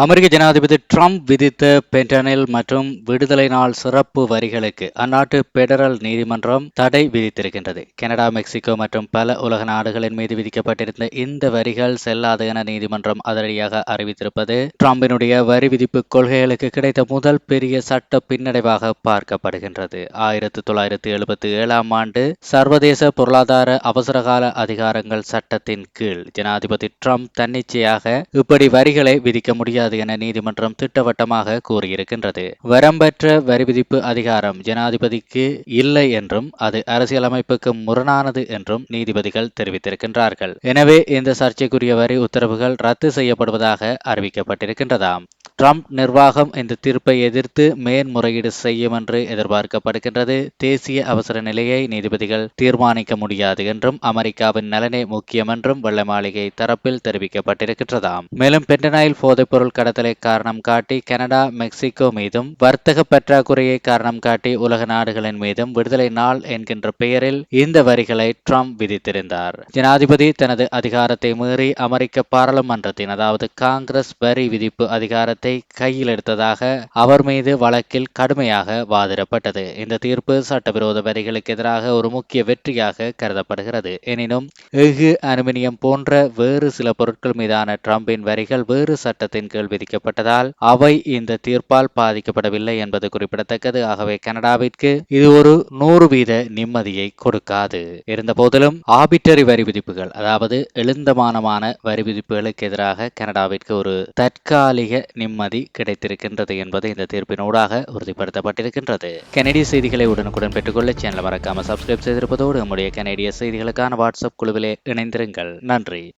அமெரிக்க ஜனாதிபதி ட்ரம்ப் விதித்த பென்டனில் மற்றும் விடுதலை நாள் சிறப்பு வரிகளுக்கு அந்நாட்டு பெடரல் நீதிமன்றம் தடை விதித்திருக்கின்றது. கனடா மெக்சிகோ மற்றும் பல உலக நாடுகளின் மீது விதிக்கப்பட்டிருந்த இந்த வரிகள் செல்லாது என நீதிமன்றம் அதிரடியாக அறிவித்திருப்பது ட்ரம்பினுடைய வரி விதிப்பு கொள்கைகளுக்கு கிடைத்த முதல் பெரிய சட்ட பின்னடைவாக பார்க்கப்படுகின்றது. ஆயிரத்தி தொள்ளாயிரத்தி எழுபத்தி ஏழாம் ஆண்டு சர்வதேச பொருளாதார அவசரகால அதிகாரங்கள் சட்டத்தின் கீழ் ஜனாதிபதி ட்ரம்ப் தன்னிச்சையாக இப்படி வரிகளை விதிக்க முடியாது முடியாது என நீதிமன்றம் திட்டவட்டமாக கூறியிருக்கின்றது. வரம்பற்ற வரி விதிப்பு அதிகாரம் ஜனாதிபதிக்கு இல்லை என்றும் அது அரசியலமைப்புக்கு முரணானது என்றும் நீதிபதிகள் தெரிவித்திருக்கின்றார்கள். எனவே இந்த சர்ச்சைக்குரிய வரி உத்தரவுகள் ரத்து செய்யப்படுவதாக அறிவிக்கப்பட்டிருக்கின்றதாம். ட்ரம்ப் நிர்வாகம் இந்த தீர்ப்பை எதிர்த்து மேன்முறையீடு செய்யும் என்று எதிர்பார்க்கப்படுகின்றது. தேசிய அவசர நிலையை நீதிபதிகள் தீர்மானிக்க முடியாது என்றும் அமெரிக்காவின் நலனே முக்கியம் என்றும் வெள்ளை மாளிகை தரப்பில் தெரிவிக்கப்பட்டிருக்கின்றதாம். மேலும் பென்டனாயில் போதைப்பொருள் கடத்தலை காரணம் காட்டி கனடா மெக்சிகோ மீதும் வர்த்தக பற்றாக்குறையை காரணம் காட்டி உலக நாடுகளின் மீதும் விடுதலை நாள் என்கின்ற பெயரில் இந்த வரிகளை ட்ரம்ப் விதித்திருந்தார். ஜனாதிபதி தனது அதிகாரத்தை மீறி அமெரிக்க பாராளுமன்றத்தின் அதாவது காங்கிரஸ் வரி விதிப்பு அதிகாரத்தை கையில் எடுத்ததாக அவர் மீது வழக்கில் கடுமையாக வாதிடப்பட்டது. இந்த தீர்ப்பு சட்டவிரோத வரிகளுக்கு எதிராக ஒரு முக்கிய வெற்றியாக கருதப்படுகிறது. எனினும் எஃகு அலுமினியம் போன்ற வேறு சில பொருட்கள் மீதான டிரம்பின் வரிகள் வேறு சட்டத்தின் கீழ் விதிக்கப்பட்டதால் அவை இந்த தீர்ப்பால் பாதிக்கப்படவில்லை என்பது குறிப்பிடத்தக்கது. ஆகவே கனடாவிற்கு இது ஒரு நூறு வீத நிம்மதியை கொடுக்காது. இருந்த போதிலும் ஆபிட்டரி வரி விதிப்புகள் அதாவது எழுந்தமானமான வரி விதிப்புகளுக்கு எதிராக கனடாவிற்கு ஒரு தற்காலிக நிம்மதி கிடைத்திருக்கின்றது என்பது இந்த தீர்ப்பினூடாக உறுதிப்படுத்தப்பட்டிருக்கின்றது. கனடிய செய்திகளை உடனுக்குடன் பெற்றுக்கொள்ள சேனல் மறக்காம சப்ஸ்கிரைப் செய்திருப்பதோடு நம்முடைய கனடிய செய்திகளுக்கான வாட்ஸ்அப் குழுவிலே இணைந்திருங்கள். நன்றி.